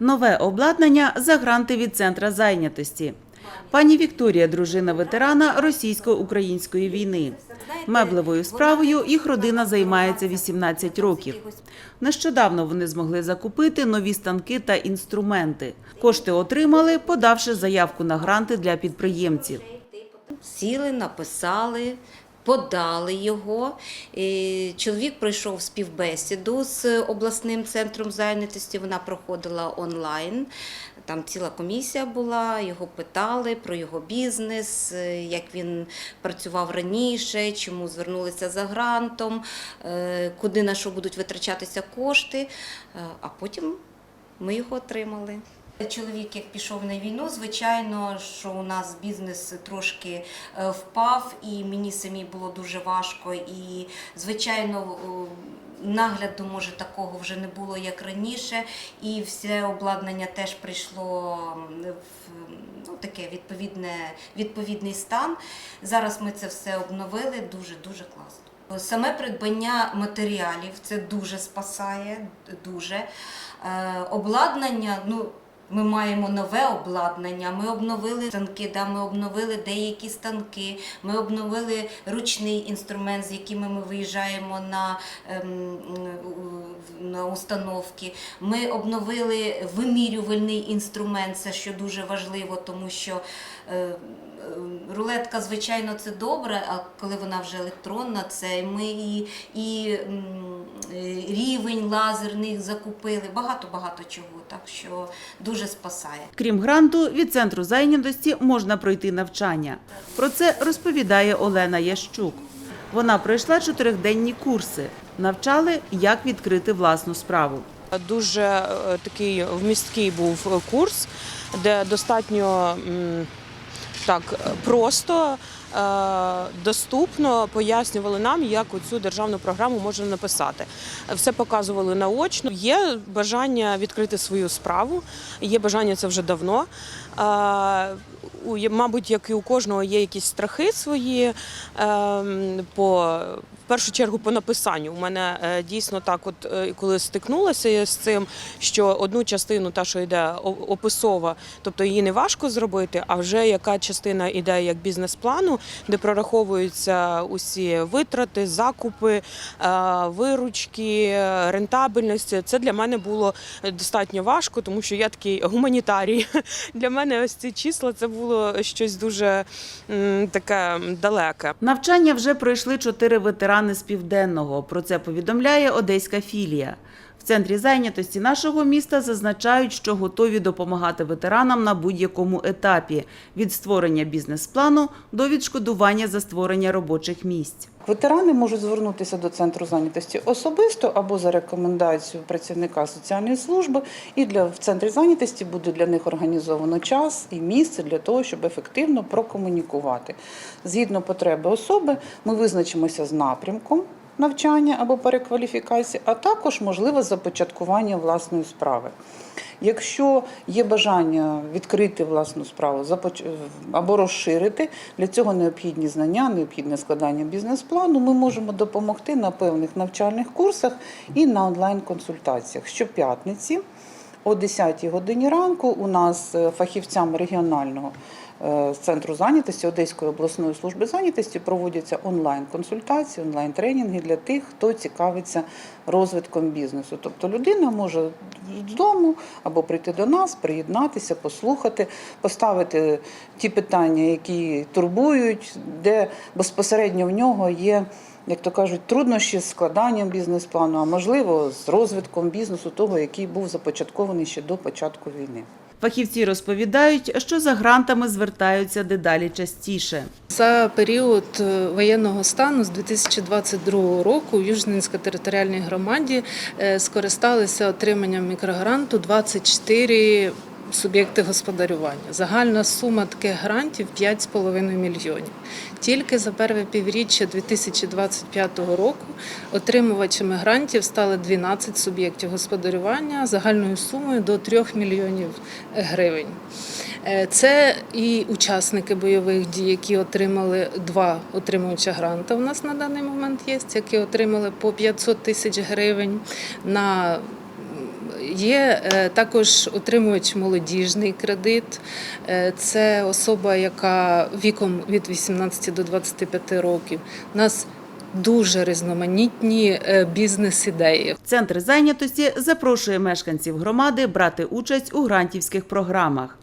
Нове обладнання за гранти від центра зайнятості. Пані Вікторія, дружина ветерана російсько-української війни. Меблевою справою їх родина займається 18 років. Нещодавно вони змогли закупити нові станки та інструменти. Кошти отримали, подавши заявку на гранти для підприємців. Сіли, написали, подали його. Чоловік пройшов співбесіду з обласним центром зайнятості. Вона проходила онлайн. Там ціла комісія була, його питали про його бізнес, е, як він працював раніше, чому звернулися за грантом, е, куди на що будуть витрачатися кошти. Е, А потім ми його отримали. Чоловік, як пішов на війну, звичайно, що у нас бізнес трошки е, впав, і мені самі було дуже важко. І, звичайно, нагляду може такого вже не було як раніше, і все обладнання теж прийшло в ну, таке відповідне, відповідний стан. Зараз ми це все обновили дуже дуже класно. Саме придбання матеріалів це дуже спасає, дуже. Е, обладнання, ну. Ми маємо нове обладнання. Ми обновили станки, да, ми обновили деякі станки. Ми обновили ручний інструмент, з якими ми виїжджаємо на, ем, на установки. Ми обновили вимірювальний інструмент, це що дуже важливо, тому що е, рулетка, звичайно, це добре, а коли вона вже електронна, це ми і, і е, рівень лазерних закупили. Багато-багато чого. Так що дуже спасає. Крім гранту, від центру зайнятості можна пройти навчання. Про це розповідає Олена Ящук. Вона пройшла чотириденні курси, навчали, як відкрити власну справу. Дуже е, такий вмісткий був курс, де достатньо так просто, е, доступно пояснювали нам, як цю державну програму можна написати. Все показували наочно. Є бажання відкрити свою справу, є бажання це вже давно. Е, Мабуть, як і у кожного є якісь страхи свої ем, по першу чергу по написанню. У мене е, дійсно так, от е, коли стикнулася з цим, що одну частину, та що йде описова, тобто її не важко зробити, а вже яка частина йде як бізнес-плану, де прораховуються усі витрати, закупи, е, виручки, рентабельність. Це для мене було достатньо важко, тому що я такий гуманітарій. Для мене ось ці числа це було щось дуже таке далеке. Навчання вже пройшли чотири ветерани з південного. Про це повідомляє одеська філія. Центрі зайнятості нашого міста зазначають, що готові допомагати ветеранам на будь-якому етапі від створення бізнес-плану до відшкодування за створення робочих місць. Ветерани можуть звернутися до центру зайнятості особисто або за рекомендацією працівника соціальної служби. І для в центрі зайнятості буде для них організовано час і місце для того, щоб ефективно прокомунікувати. Згідно потреби особи, ми визначимося з напрямком. Навчання або перекваліфікації, а також можливе започаткування власної справи. Якщо є бажання відкрити власну справу або розширити, для цього необхідні знання, необхідне складання бізнес-плану, ми можемо допомогти на певних навчальних курсах і на онлайн-консультаціях. Щоп'ятниці о 10-й годині ранку у нас е, фахівцями регіонального е, центру зайнятості Одеської обласної служби зайнятості проводяться онлайн-консультації, онлайн-тренінги для тих, хто цікавиться розвитком бізнесу. Тобто людина може з дому або прийти до нас, приєднатися, послухати, поставити ті питання, які турбують, де безпосередньо в нього є. Як то кажуть, труднощі з складанням бізнес-плану, а можливо з розвитком бізнесу, того, який був започаткований ще до початку війни. Фахівці розповідають, що за грантами звертаються дедалі частіше. За період е, воєнного стану з 2022 року в Южненській територіальній громаді е, скористалися отриманням мікрогранту 24 суб'єкти господарювання. Загальна сума таких грантів 5,5 мільйонів. Тільки за перше півріччя 2025 року отримувачами грантів стали 12 суб'єктів господарювання загальною сумою до 3 мільйонів гривень. Е, Це і учасники бойових дій, які отримали два отримувача гранта. У нас на даний момент є, які отримали по 500 тисяч гривень на Є е, також отримувач молодіжний кредит. Е, Це особа, яка віком від 18 до 25 років. У нас дуже різноманітні е, бізнес-ідеї. Центр зайнятості запрошує мешканців громади брати участь у грантівських програмах.